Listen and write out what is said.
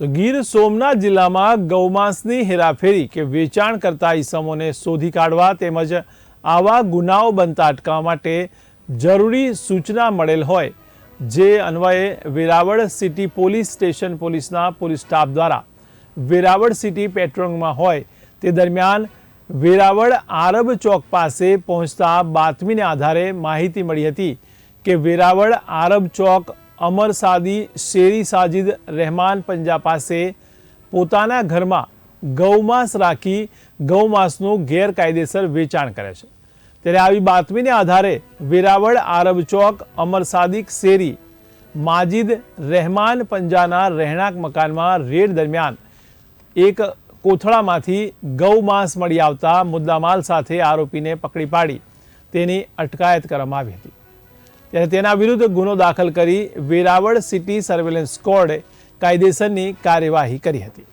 તો ગીર સોમનાથ જિલ્લામાં ગૌમાંસની હેરાફેરી કે વેચાણ કરતા ઈસમોને શોધી કાઢવા તેમજ આવા ગુનાઓ બનતા અટકાવવા માટે જરૂરી સૂચના મળેલ હોય. જે અન્વયે વેરાવળ સિટી પોલીસ સ્ટેશન પોલીસના પોલીસ સ્ટાફ દ્વારા વેરાવળ સિટી પેટ્રોલિંગમાં હોય તે દરમિયાન વેરાવળ આરબ ચોક પાસે પહોંચતા બાતમીને આધારે માહિતી મળી હતી કે વેરાવળ આરબ ચોક અમર સાદી શેરી સાજિદ રહેમાન પંજા પાસે પોતાના ઘરમાં ગૌમાંસ રાખી ગૌમાંસનું ગેરકાયદેસર વેચાણ કરે છે. ત્યારે આવી બાતમીને આધારે વેરાવળ આરબ ચોક અમર સાદિક શેરી માજિદ રહેમાન પંજાના રહેણાંક મકાનમાં રેડ દરમિયાન એક કોથળામાંથી ગૌમાંસ મળી આવતા મુદ્દામાલ સાથે આરોપીને પકડી પાડી. તેની અટકાયત કરવામાં આવી હતી. ત્યારે તેના વિરુદ્ધ ગુનો દાખલ કરી વેરાવળ સિટી સર્વેલન્સ સ્કોડે કાયદેસરની કાર્યવાહી કરી હતી.